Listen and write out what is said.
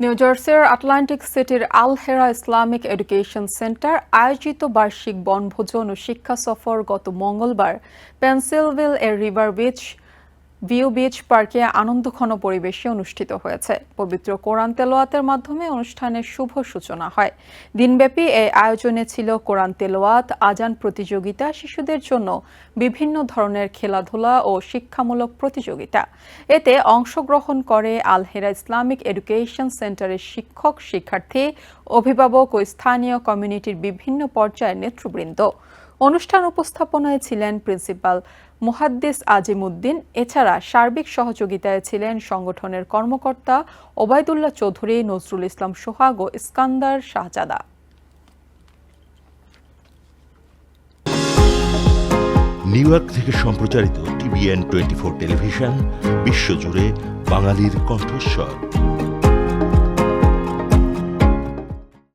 New জার্সির Atlantic সিটির Al Hera Islamic Education Center আয়োজিত বার্ষিক বনভোজন ও শিক্ষা সফর গত মঙ্গলবার পেন্সিলভিল এর রিভার বিচ ভিউ বিচ পার্কে আনন্দঘন পরিবেশে অনুষ্ঠিত হয়েছে। পবিত্র কোরআন তেলোয়াতের মাধ্যমে অনুষ্ঠানের শুভ সূচনা হয়। দিনব্যাপী এই আয়োজনে ছিল কোরআন তেলোয়াত আজান প্রতিযোগিতা, শিশুদের জন্য বিভিন্ন ধরনের খেলাধুলা ও শিক্ষামূলক প্রতিযোগিতা। এতে অংশগ্রহণ করে আলহেরা ইসলামিক এডুকেশন সেন্টারের শিক্ষক, শিক্ষার্থী, অভিভাবক ও স্থানীয় কমিউনিটির বিভিন্ন পর্যায়ের নেতৃবৃন্দ। অনুষ্ঠান উপস্থাপনায় ছিলেন প্রিন্সিপাল মুহাদ্দিস আজিমুদ্দিন এছাড়া সার্বিক সহযোগিতায় ছিলেন সংগঠনের কর্মকর্তা ওবায়দুল্লাহ চৌধুরী, নজরুল ইসলাম সোহাগ ও ইস্কান্দার শাহজাদা। নিউ ইয়র্ক থেকে সম্প্রচারিত টিভিএন টোয়েন্টি ফোর টেলিভিশন, বিশ্বজুড়ে বাঙালির কণ্ঠস্বর।